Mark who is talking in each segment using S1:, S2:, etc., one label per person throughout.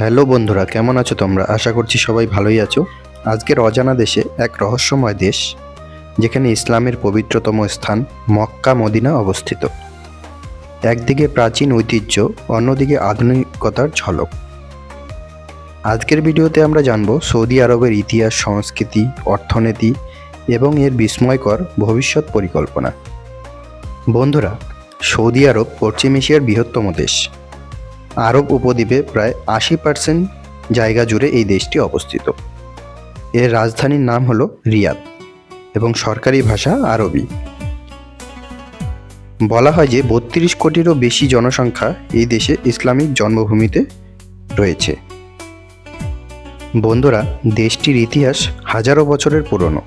S1: Hello বন্ধুরা, কেমন আছো তোমরা? আশা করছি সবাই ভালোই আছো। আজকের অজানা দেশে এক রহস্যময় দেশ, যেখানে ইসলামের পবিত্রতম স্থান মক্কা মদিনা অবস্থিত। একদিকে প্রাচীন ঐতিহ্য, অন্যদিকে আধুনিকতার ঝলক। আজকের ভিডিওতে আমরা জানব সৌদি আরবের ইতিহাস, সংস্কৃতি, অর্থনীতি এবং এর বিস্ময়কর ভবিষ্যৎ পরিকল্পনা। বন্ধুরা, সৌদি আরব পশ্চিম এশিয়ার বৃহত্তম দেশ। আরব উপদ্বীপে প্রায় আশি পার্সেন্ট জায়গা জুড়ে এই দেশটি অবস্থিত। এর রাজধানীর নাম হলো রিয়াদ এবং সরকারি ভাষা আরবি। বলা হয় যে বত্রিশ কোটিরও বেশি জনসংখ্যা এই দেশে ইসলামিক জন্মভূমিতে রয়েছে। বন্ধুরা, দেশটির ইতিহাস হাজারো বছরের পুরনো,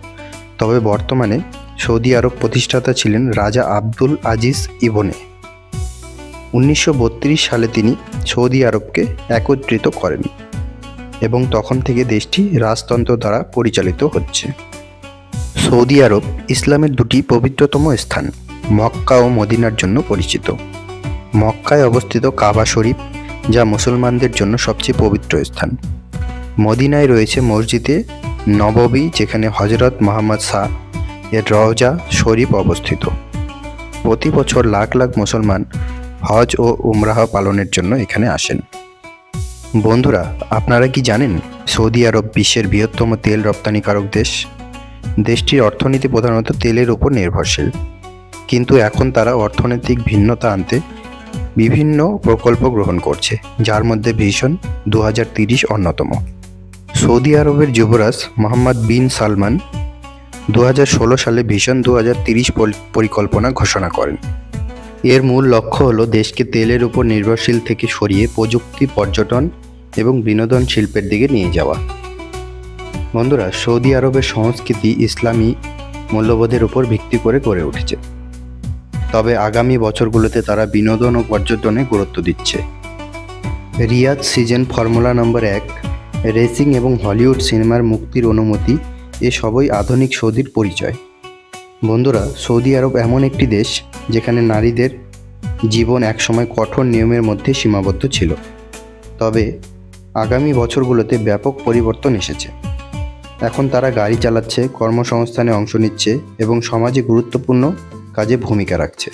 S1: তবে বর্তমানে সৌদি আরব প্রতিষ্ঠাতা ছিলেন রাজা আব্দুল আজিজ ইবনে। উনিশশো বত্রিশ সালে তিনি সৌদি আরবকে একত্রিত করেন এবং তখন থেকে দেশটি রাজতন্ত্র দ্বারা পরিচালিত হচ্ছে। সৌদি আরব ইসলামের দুটি পবিত্রতম স্থান, মক্কা ও মদিনার জন্য পরিচিত। মক্কায় অবস্থিত কাবা শরীফ, যা মুসলমানদের জন্য সবচেয়ে পবিত্র স্থান। মদিনায় রয়েছে মসজিদে নববী, যেখানে হজরত মোহাম্মদ শাহ এর রওজা শরীফ অবস্থিত। প্রতি বছর লাখ লাখ মুসলমান হজ ও উমরাহ পালনের জন্য এখানে আসেন। বন্ধুরা, আপনারা কি জানেন সৌদি আরব বিশ্বের বৃহত্তম তেল রপ্তানিকারক দেশ? দেশটির অর্থনীতি প্রধানত তেলের উপর নির্ভরশীল। কিন্তু এখন তারা অর্থনৈতিক ভিন্নতা আনতে বিভিন্ন প্রকল্প গ্রহণ করছে, যার মধ্যে ভীষণ দু অন্যতম। সৌদি আরবের যুবরাজ মোহাম্মদ বিন সালমান দু হাজার ষোলো সালে ভীষণ দু পরিকল্পনা ঘোষণা করেন। এর মূল লক্ষ্য হলো দেশকে তেলের উপর নির্ভরশীল থেকে সরিয়ে প্রযুক্তি, পর্যটন এবং বিনোদন শিল্পের দিকে নিয়ে যাওয়া। বন্ধুরা, সৌদি আরবের সংস্কৃতি ইসলামী মূল্যবোধের উপর ভিত্তি করে গড়ে উঠেছে। তবে আগামী বছরগুলোতে তারা বিনোদন ও পর্যটনে গুরুত্ব দিচ্ছে। রিয়াদ সিজন ফর্মুলা নম্বর এক, রেসিং এবং হলিউড সিনেমার মুক্তির অনুমতি, এ সবই আধুনিক সৌদির পরিচয়। বন্ধুরা, সৌদি আরব এমন একটি দেশ যেখানে নারীদের জীবন একসময় কঠোর নিয়মের মধ্যে সীমাবদ্ধ ছিল। তবে আগামী বছরগুলোতে ব্যাপক পরিবর্তন এসেছে। এখন তারা গাড়ি চালাচ্ছে, কর্মসংস্থানে অংশ নিচ্ছে এবং সমাজে গুরুত্বপূর্ণ কাজে ভূমিকা রাখছে।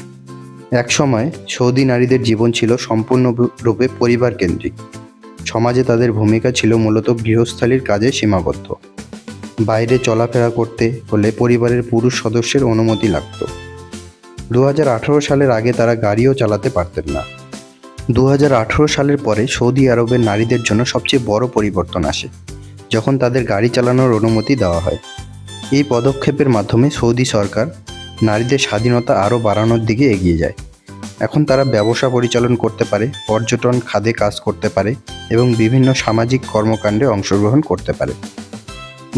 S1: একসময় সৌদি নারীদের জীবন ছিল সম্পূর্ণরূপে পরিবার কেন্দ্রিক। সমাজে তাদের ভূমিকা ছিল মূলত গৃহস্থালির কাজে সীমাবদ্ধ। বাইরে চলাফেরা করতে হলে পরিবারের পুরুষ সদস্যের অনুমতি লাগত। দু হাজার আঠেরো সালের আগে তারা গাড়িও চালাতে পারতেন না। দু হাজার আঠেরো সালের পরে সৌদি আরবের নারীদের জন্য সবচেয়ে বড় পরিবর্তন আসে, যখন তাদের গাড়ি চালানোর অনুমতি দেওয়া হয়। এই পদক্ষেপের মাধ্যমে সৌদি সরকার নারীদের স্বাধীনতা আরও বাড়ানোর দিকে এগিয়ে যায়। এখন তারা ব্যবসা পরিচালন করতে পারে, পর্যটন, খাদে কাজ করতে পারে এবং বিভিন্ন সামাজিক কর্মকাণ্ডে অংশগ্রহণ করতে পারে।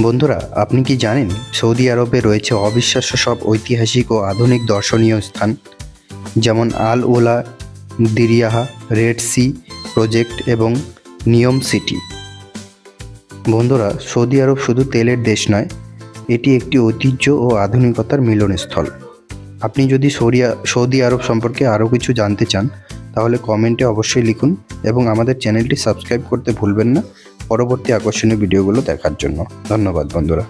S1: বন্ধুরা, আপনি কি জানেন সৌদি আরবে রয়েছে অবিশ্বাস্য সব ঐতিহাসিক ও আধুনিক দর্শনীয় স্থান? যেমন Al Ula Diriyah, Red Sea project এবং নিয়ম সিটি। বন্ধুরা, সৌদি আরব শুধু তেলের দেশ নয়, এটি একটি ঐতিহ্য ও আধুনিকতার মিলনস্থল। আপনি যদি সৌরিয়া, সৌদি আরব সম্পর্কে আরও কিছু জানতে চান, তাহলে কমেন্টে অবশ্যই লিখুন এবং আমাদের চ্যানেলটি সাবস্ক্রাইব করতে ভুলবেন না। পরবর্তী আকর্ষণীয় ভিডিওগুলো দেখার জন্য। ধন্যবাদ বন্ধুরা।